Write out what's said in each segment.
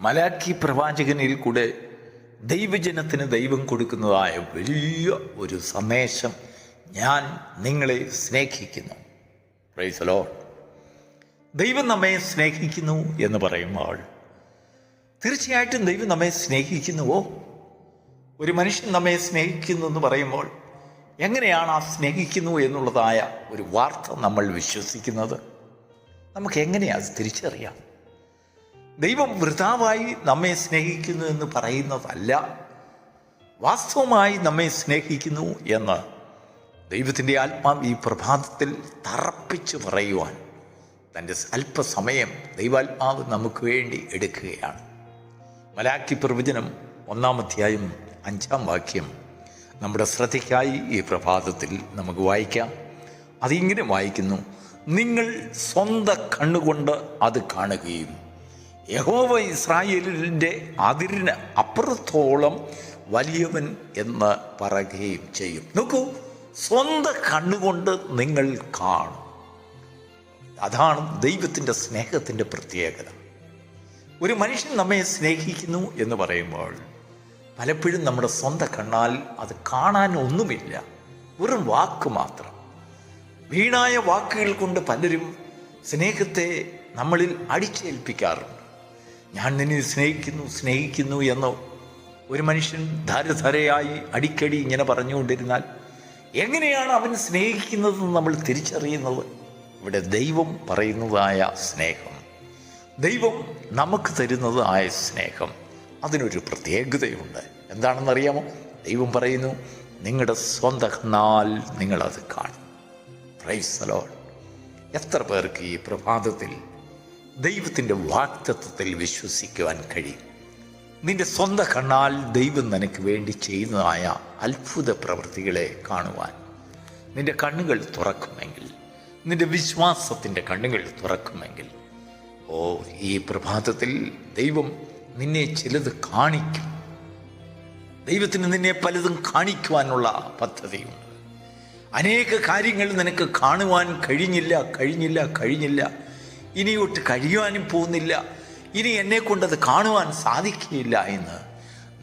മലാക്കി പ്രവാചകനിൽ കൂടെ ദൈവജനത്തിന് ദൈവം കൊടുക്കുന്നതായ വലിയ ഒരു സന്ദേശം ഞാൻ നിങ്ങളെ സ്നേഹിക്കുന്നു. പ്രൈസലോ ദൈവം നമ്മെ സ്നേഹിക്കുന്നു എന്ന് പറയുമ്പോൾ തീർച്ചയായിട്ടും ദൈവം നമ്മെ സ്നേഹിക്കുന്നുവോ? ഒരു മനുഷ്യൻ നമ്മെ സ്നേഹിക്കുന്നു എന്ന് പറയുമ്പോൾ എങ്ങനെയാണ് ആ സ്നേഹിക്കുന്നു എന്നുള്ളതായ ഒരു വാർത്ത നമ്മൾ വിശ്വസിക്കുന്നത്? നമുക്ക് എങ്ങനെയാണ് തിരിച്ചറിയാം? ദൈവം വൃതാവായി നമ്മെ സ്നേഹിക്കുന്നു എന്ന് പറയുന്നതല്ല. വാസ്തവമായി നമ്മെ സ്നേഹിക്കുന്നു എന്ന് ദൈവത്തിന്റെ ആത്മാവ് ഈ പ്രഭാതത്തിൽ തറപ്പിച്ച് പറയുവാൻ തന്റെ അല്പസമയം ദൈവാത്മാവ് നമുക്ക് വേണ്ടി എടുക്കുകയാണ്. മലാക്കി പ്രവചനം ഒന്നാം അധ്യായം അഞ്ചാം വാക്യം നമ്മുടെ ശ്രദ്ധയ്ക്കായി ഈ പ്രഭാതത്തിൽ നമുക്ക് വായിക്കാം. അതിങ്ങനെ വായിക്കുന്നു നിങ്ങൾ സ്വന്തം കണ്ണുകൊണ്ട് അത് കാണുകയും യഹോവ ഇസ്രായേലിന്റെ അതിരിന് അപ്പുറത്തോളം വലിയവൻ എന്ന് പറയുകയും ചെയ്യും. നോക്കൂ സ്വന്തം കണ്ണുകൊണ്ട് നിങ്ങൾ കാണും. അതാണ് ദൈവത്തിന്റെ സ്നേഹത്തിന്റെ പ്രത്യേകത. ഒരു മനുഷ്യൻ നമ്മെ സ്നേഹിക്കുന്നു എന്ന് പറയുമ്പോൾ പലപ്പോഴും നമ്മുടെ സ്വന്തം കണ്ണാൽ അത് കാണാൻ ഒന്നുമില്ല. വെറും വാക്ക് മാത്രം. വീണായ വാക്കുകൾ കൊണ്ട് പലരും സ്നേഹത്തെ നമ്മളിൽ അടിച്ചേൽപ്പിക്കാറുണ്ട്. ഞാൻ നിന്നെ സ്നേഹിക്കുന്നു സ്നേഹിക്കുന്നു എന്ന് ഒരു മനുഷ്യൻ ധാരധാരയായി അടിക്കടി ഇങ്ങനെ പറഞ്ഞുകൊണ്ടിരുന്നാൽ എങ്ങനെയാണ് അവൻ സ്നേഹിക്കുന്നതെന്ന് നമ്മൾ തിരിച്ചറിയുന്നത്? ഇവിടെ ദൈവം പറയുന്നതായ സ്നേഹം. ദൈവം നമുക്ക് തരുന്നതായ സ്നേഹം. അതിനൊരു പ്രത്യേകതയുണ്ട്. എന്താണെന്നറിയാമോ? ദൈവം പറയുന്നു നിങ്ങളുടെ സ്വന്തം നിങ്ങളത് കാണും. പ്രൈസലോൾ എത്ര പേർക്ക് ഈ പ്രഭാതത്തിൽ ദൈവത്തിന്റെ വാക്തത്വത്തിൽ വിശ്വസിക്കുവാൻ കഴിയും. നിന്റെ സ്വന്തം കണ്ണാൽ ദൈവം നിനക്ക് വേണ്ടി ചെയ്യുന്നതായ അത്ഭുത പ്രവൃത്തികളെ കാണുവാൻ. നിന്റെ കണ്ണുകൾ തുറക്കുമെങ്കിൽ നിന്റെ വിശ്വാസത്തിന്റെ കണ്ണുകൾ തുറക്കുമെങ്കിൽ ഓ ഈ പ്രഭാതത്തിൽ ദൈവം നിന്നെ ചിലത് കാണിക്കും. ദൈവത്തിന് നിന്നെ പലതും കാണിക്കുവാനുള്ള പദ്ധതിയുണ്ട്. അനേക കാര്യങ്ങൾ നിനക്ക് കാണുവാൻ കഴിഞ്ഞില്ല കഴിഞ്ഞില്ല കഴിഞ്ഞില്ല. ഇനിയൊട്ട് കഴിയുവാനും പോകുന്നില്ല. ഇനി എന്നെ കൊണ്ടത് കാണുവാൻ സാധിക്കുകയില്ല എന്ന്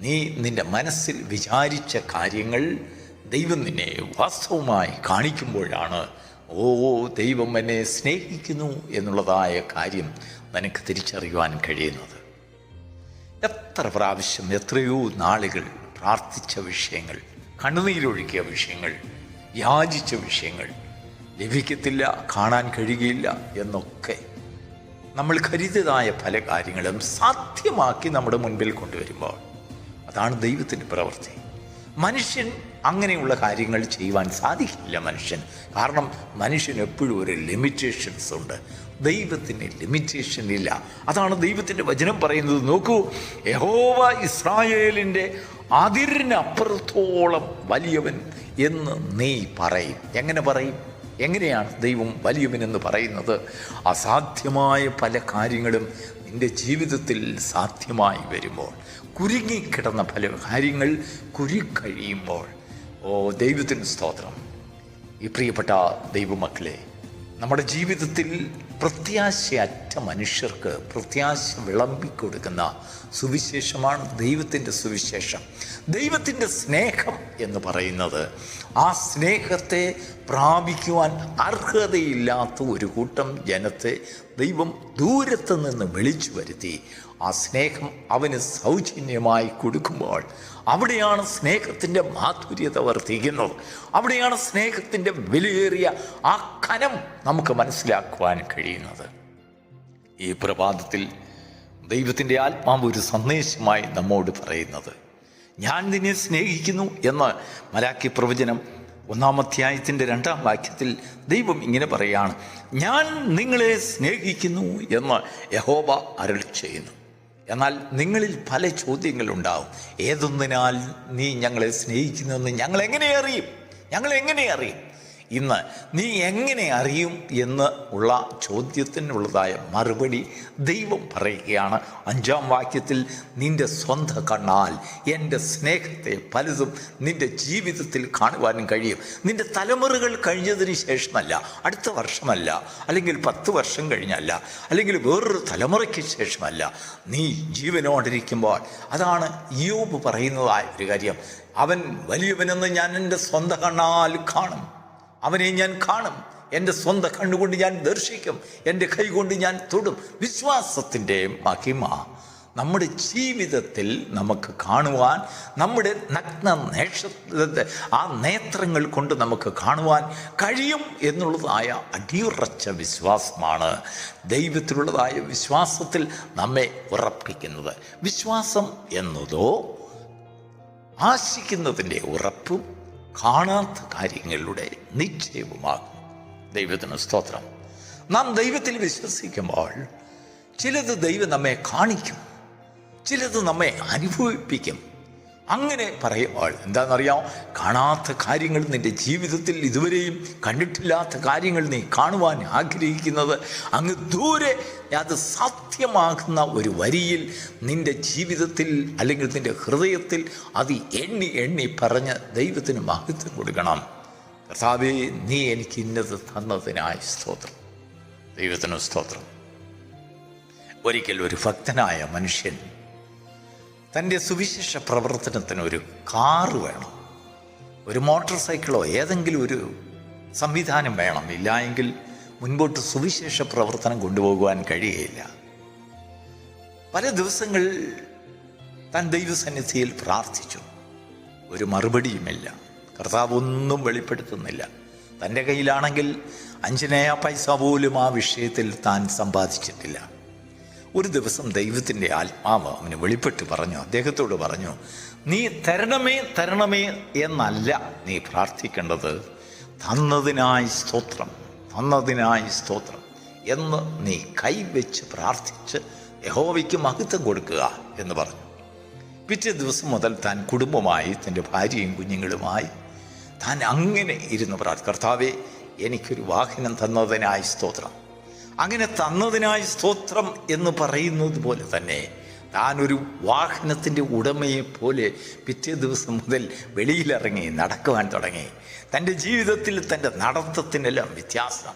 നീ നിന്റെ മനസ്സിൽ വിചാരിച്ച കാര്യങ്ങൾ ദൈവം നിന്നെ വാസ്തവമായി കാണിക്കുമ്പോഴാണ് ഓ ദൈവം എന്നെ സ്നേഹിക്കുന്നു എന്നുള്ളതായ കാര്യം നിനക്ക് തിരിച്ചറിയുവാൻ കഴിയുന്നത്. എത്ര പ്രാവശ്യം എത്രയോ നാളുകൾ പ്രാർത്ഥിച്ച വിഷയങ്ങൾ കണ്ണുനീരൊഴുക്കിയ വിഷയങ്ങൾ യാചിച്ച വിഷയങ്ങൾ ലഭിക്കത്തില്ല കാണാൻ കഴിയുകയില്ല എന്നൊക്കെ നമ്മൾ കരുതിയതായ പല കാര്യങ്ങളും സാധ്യമാക്കി നമ്മുടെ മുൻപിൽ കൊണ്ടുവരുമ്പോൾ അതാണ് ദൈവത്തിന്റെ പ്രവൃത്തി. മനുഷ്യൻ അങ്ങനെയുള്ള കാര്യങ്ങൾ ചെയ്യുവാൻ സാധിക്കില്ല മനുഷ്യൻ. കാരണം മനുഷ്യൻ എപ്പോഴും ഒരു ലിമിറ്റേഷൻസ് ഉണ്ട്. ദൈവത്തിന് ലിമിറ്റേഷൻ ഇല്ല. അതാണ് ദൈവത്തിന്റെ വചനം പറയുന്നത്. നോക്കൂ യഹോവ ഇസ്രായേലിന്റെ അതിരിനപ്പുറത്തോളം വലിയവൻ എന്ന് നീ പറയും. എങ്ങനെ പറയും? എങ്ങനെയാണ് ദൈവം വലിയവനെന്ന് പറയുന്നത്? അസാധ്യമായ പല കാര്യങ്ങളും നിന്റെ ജീവിതത്തിൽ സാധ്യമായി വരുമ്പോൾ കുരുങ്ങിക്കിടന്ന പല കാര്യങ്ങൾ കുരുക്കഴിയുമ്പോൾ. ഓ ദൈവത്തിന് സ്തോത്രം. ഈ പ്രിയപ്പെട്ട ദൈവമക്കളെ നമ്മുടെ ജീവിതത്തിൽ പ്രത്യാശയറ്റ മനുഷ്യർക്ക് പ്രത്യാശ വിളമ്പിക്കൊടുക്കുന്ന സുവിശേഷമാണ് ദൈവത്തിന്റെ സുവിശേഷം. ദൈവത്തിന്റെ സ്നേഹം എന്ന് പറയുന്നത് ആ സ്നേഹത്തെ പ്രാപിക്കുവാൻ അർഹതയില്ലാത്ത ഒരു കൂട്ടം ജനത്തെ ദൈവം ദൂരത്ത് നിന്ന് വിളിച്ചു വരുത്തി. ആ സ്നേഹം അവന് സൗജന്യമായി കൊടുക്കുമ്പോൾ അവിടെയാണ് സ്നേഹത്തിന്റെ മാധുര്യത വർദ്ധിക്കുന്നത്. അവിടെയാണ് സ്നേഹത്തിന്റെ വിലയേറിയ ആ കനം നമുക്ക് മനസ്സിലാക്കുവാൻ കഴിയുന്നത്. ഈ പ്രഭാതത്തിൽ ദൈവത്തിന്റെ ആത്മാവ് ഒരു സന്ദേശമായി നമ്മോട് പറയുന്നത്. ഞാൻ നിന്നെ സ്നേഹിക്കുന്നു എന്ന് മലാക്കി പ്രവചനം ഒന്നാം അധ്യായത്തിന്റെ രണ്ടാം വാക്യത്തിൽ ദൈവം ഇങ്ങനെ പറയുകയാണ് ഞാൻ നിങ്ങളെ സ്നേഹിക്കുന്നു എന്ന് യഹോബ അരുൾ ചെയ്യുന്നു. എന്നാൽ നിങ്ങളിൽ പല ചോദ്യങ്ങളുണ്ടാവും. ഏതൊന്നിനാൽ നീ ഞങ്ങളെ സ്നേഹിക്കുന്നുവെന്ന് ഞങ്ങൾ എങ്ങനെ അറിയും? ഞങ്ങൾ എങ്ങനെ അറിയും? ഇന്ന് നീ എങ്ങനെ അറിയും എന്ന് ഉള്ള ചോദ്യത്തിനുള്ളതായ മറുപടി ദൈവം പറയുകയാണ്. അഞ്ചാം വാക്യത്തിൽ നിന്റെ സ്വന്തം കണ്ണാൽ എന്റെ സ്നേഹത്തെ പലതും നിന്റെ ജീവിതത്തിൽ കാണുവാനും കഴിയും. നിന്റെ തലമുറകൾ കഴിഞ്ഞതിന് ശേഷമല്ല അടുത്ത വർഷമല്ല അല്ലെങ്കിൽ പത്ത് വർഷം കഴിഞ്ഞല്ല അല്ലെങ്കിൽ വേറൊരു തലമുറയ്ക്ക് ശേഷമല്ല. നീ ജീവനോടിരിക്കുമ്പോൾ അതാണ് യോബ് പറയുന്നതായ ഒരു കാര്യം. അവൻ വലിയവനെന്ന് ഞാൻ എന്റെ സ്വന്തം കണ്ണാൽ കാണും. അവനെ ഞാൻ കാണും. എന്റെ സ്വന്തം കണ്ണുകൊണ്ട് ഞാൻ ദർശിക്കും. എന്റെ കൈകൊണ്ട് ഞാൻ തൊടും. വിശ്വാസത്തിന്റെ മഹിമ നമ്മുടെ ജീവിതത്തിൽ നമുക്ക് കാണുവാൻ നമ്മുടെ നഗ്ന നേഷ ആ നേത്രങ്ങൾ കൊണ്ട് നമുക്ക് കാണുവാൻ കഴിയും എന്നുള്ളതായ അടിയുറച്ച വിശ്വാസമാണ് ദൈവത്തിലുള്ളതായ വിശ്വാസത്തിൽ നമ്മെ ഉറപ്പിക്കുന്നത്. വിശ്വാസം എന്നതോ ആശിക്കുന്നതിന്റെ ഉറപ്പും കാണാത്ത കാര്യങ്ങളുടെ നിശ്ചയവുമാകും. ദൈവത്തിന് സ്തോത്രം. നാം ദൈവത്തിൽ വിശ്വസിക്കുമ്പോൾ ചിലത് ദൈവം നമ്മെ കാണിക്കും. ചിലത് നമ്മെ അനുഭവിപ്പിക്കും. അങ്ങനെ പറയും ആൾ. എന്താണെന്നറിയാം കാണാത്ത കാര്യങ്ങൾ നിന്റെ ജീവിതത്തിൽ ഇതുവരെയും കണ്ടിട്ടില്ലാത്ത കാര്യങ്ങൾ നീ കാണുവാൻ ആഗ്രഹിക്കുന്നത്. അങ്ങ് ദൂരെ അത് സത്യമാകുന്ന ഒരു വരിയിൽ നിന്റെ ജീവിതത്തിൽ അല്ലെങ്കിൽ നിന്റെ ഹൃദയത്തിൽ അത് എണ്ണി എണ്ണി പറഞ്ഞ് ദൈവത്തിന് മഹത്വം കൊടുക്കണം. കർത്താവേ നീ എനിക്ക് ഇന്നത് തന്നതിനായി സ്തോത്രം. ദൈവത്തിന് സ്തോത്രം. ഒരിക്കൽ ഒരു ഭക്തനായ മനുഷ്യൻ തന്റെ സുവിശേഷ പ്രവർത്തനത്തിന് ഒരു കാറ് വേണം. ഒരു മോട്ടോർ സൈക്കിളോ ഏതെങ്കിലും ഒരു സംവിധാനം വേണം. ഇല്ല എങ്കിൽ മുൻപോട്ട് സുവിശേഷ പ്രവർത്തനം കൊണ്ടുപോകുവാൻ കഴിയുകയില്ല. പല ദിവസങ്ങൾ താൻ ദൈവസന്നിധിയിൽ പ്രാർത്ഥിച്ചു. ഒരു മറുപടിയുമില്ല. കർത്താവ് ഒന്നും വെളിപ്പെടുത്തുന്നില്ല. തന്റെ കയ്യിലാണെങ്കിൽ അഞ്ചിനയ പൈസ പോലും ആ വിഷയത്തിൽ താൻ സമ്പാദിച്ചിട്ടില്ല. ഒരു ദിവസം ദൈവത്തിന്റെ ആത്മാവ് അവന് വെളിപ്പെട്ട് പറഞ്ഞു അദ്ദേഹത്തോട് പറഞ്ഞു നീ തരണമേ തരണമേ എന്നല്ല നീ പ്രാർത്ഥിക്കേണ്ടത്. തന്നതിനായി സ്തോത്രം തന്നതിനായി സ്തോത്രം എന്ന് നീ കൈവച്ച് പ്രാർത്ഥിച്ച് യഹോവയ്ക്ക് മഹത്വം കൊടുക്കുക എന്ന് പറഞ്ഞു. പിറ്റേ ദിവസം മുതൽ താൻ കുടുംബമായി തന്റെ ഭാര്യയും കുഞ്ഞുങ്ങളുമായി താൻ അങ്ങനെ ഇരുന്ന് പ്രാർത്ഥി കർത്താവെ എനിക്കൊരു വാഹനം തന്നതിനായി സ്തോത്രം. അങ്ങനെ തന്നതിനായി സ്തോത്രം എന്ന് പറയുന്നത് പോലെ തന്നെ താനൊരു വാഹനത്തിന്റെ ഉടമയെ പോലെ പിറ്റേ ദിവസം മുതൽ വെളിയിലിറങ്ങി നടക്കുവാൻ തുടങ്ങി. തന്റെ ജീവിതത്തിൽ തന്റെ നടത്തത്തിനെല്ലാം വ്യത്യാസം.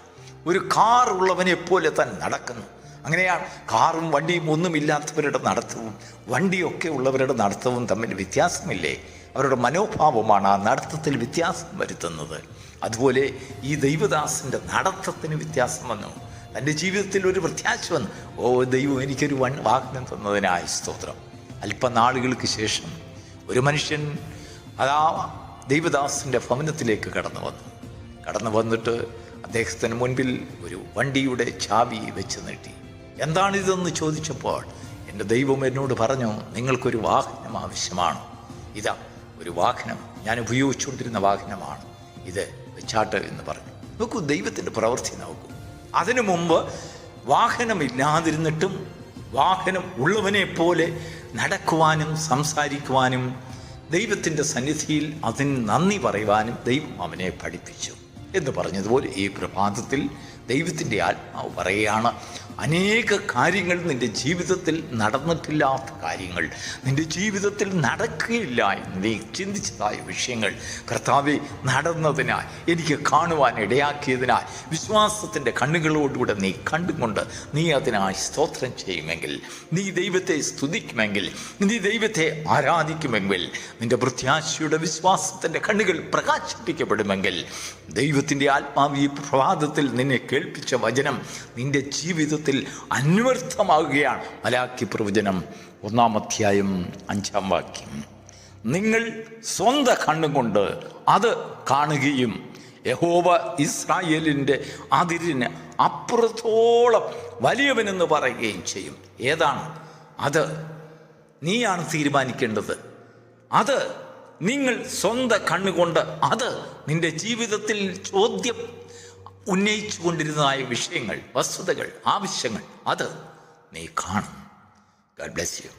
ഒരു കാർ ഉള്ളവനെ പോലെ താൻ നടക്കുന്നു. അങ്ങനെയാണ് കാറും വണ്ടിയും ഒന്നുമില്ലാത്തവരുടെ നടത്തവും വണ്ടിയൊക്കെ ഉള്ളവരുടെ നടത്തവും തമ്മിൽ വ്യത്യാസമില്ലേ? അവരുടെ മനോഭാവമാണ് ആ നടത്തത്തിൽ വ്യത്യാസം വരുത്തുന്നത്. അതുപോലെ ഈ ദൈവദാസിന്റെ നടത്തത്തിന് വ്യത്യാസം വന്നു. തന്റെ ജീവിതത്തിൽ ഒരു പ്രത്യാശ വന്നു. ഓ ദൈവം എനിക്കൊരു വൺ വാഹനം തന്നതിനായി സ്തോത്രം. അല്പനാളുകൾക്ക് ശേഷം ഒരു മനുഷ്യൻ അതാ ദൈവദാസിന്റെ ഭവനത്തിലേക്ക് കടന്നു വന്നു. കടന്നു വന്നിട്ട് അദ്ദേഹത്തിന് മുൻപിൽ ഒരു വണ്ടിയുടെ ചാവി വെച്ച് നീട്ടി. എന്താണിതെന്ന് ചോദിച്ചപ്പോൾ എന്റെ ദൈവം എന്നോട് പറഞ്ഞു നിങ്ങൾക്കൊരു വാഹനം ആവശ്യമാണ്. ഇതാ ഒരു വാഹനം. ഞാൻ ഉപയോഗിച്ചുകൊണ്ടിരുന്ന വാഹനമാണ്. ഇത് വെച്ചാട്ട് എന്ന് പറഞ്ഞു. നോക്കൂ ദൈവത്തിന്റെ പ്രവൃത്തി നോക്കൂ. അതിനു മുമ്പ് വാഹനമില്ലാതിരുന്നിട്ടും വാഹനം ഉള്ളവനെ പോലെ നടക്കുവാനും സംസാരിക്കുവാനും ദൈവത്തിന്റെ സന്നിധിയിൽ അതിന് നന്ദി പറയുവാനും ദൈവം അവനെ പഠിപ്പിച്ചു എന്ന് പറഞ്ഞതുപോലെ ഈ പ്രഭാതത്തിൽ ദൈവത്തിന്റെ ആത്മാവ് പറയുകയാണ് അനേക കാര്യങ്ങൾ നിന്റെ ജീവിതത്തിൽ നടന്നിട്ടില്ലാത്ത കാര്യങ്ങൾ നിന്റെ ജീവിതത്തിൽ നടക്കുകയില്ല എന്ന് നീ ചിന്തിച്ചതായ വിഷയങ്ങൾ കർത്താവെ നടന്നതിനാൽ എനിക്ക് കാണുവാൻ ഇടയാക്കിയതിനാൽ വിശ്വാസത്തിന്റെ കണ്ണുകളോടുകൂടെ നീ കണ്ടുകൊണ്ട് നീ അതിനായി സ്തോത്രം ചെയ്യുമെങ്കിൽ നീ ദൈവത്തെ സ്തുതിക്കുമെങ്കിൽ നീ ദൈവത്തെ ആരാധിക്കുമെങ്കിൽ നിന്റെ പ്രത്യാശയുടെ വിശ്വാസത്തിന്റെ കണ്ണുകൾ പ്രകാശിപ്പിക്കപ്പെടുമെങ്കിൽ ദൈവത്തിന്റെ ആത്മാവ് ഈ പ്രഭാതത്തിൽ നിന്നെ കേൾപ്പിച്ച വചനം നിന്റെ ജീവിതത്തിൽ അന്വർത്ഥമാകുകയാണ്. മലാക്കി പ്രവചനം ഒന്നാം അധ്യായം അഞ്ചാം വാക്യം. നിങ്ങൾ സ്വന്തം കണ്ണുകൊണ്ട് അത് കാണുകയും യഹോവ ഇസ്രായേലിന്റെ അതിരിന് അപ്പുറത്തോളം വലിയവനെന്ന് പറയുകയും ചെയ്യും. ഏതാണ്? അത് നീയാണ് തീരുമാനിക്കേണ്ടത്. അത് നിങ്ങൾ സ്വന്തം കണ്ണുകൊണ്ട് അത് നിന്റെ ജീവിതത്തിൽ ചോദ്യം ഉന്നയിച്ചു കൊണ്ടിരുന്നതായ വിഷയങ്ങൾ വസ്തുതകൾ ആവശ്യങ്ങൾ അത് നീ കാണും. Garh bless you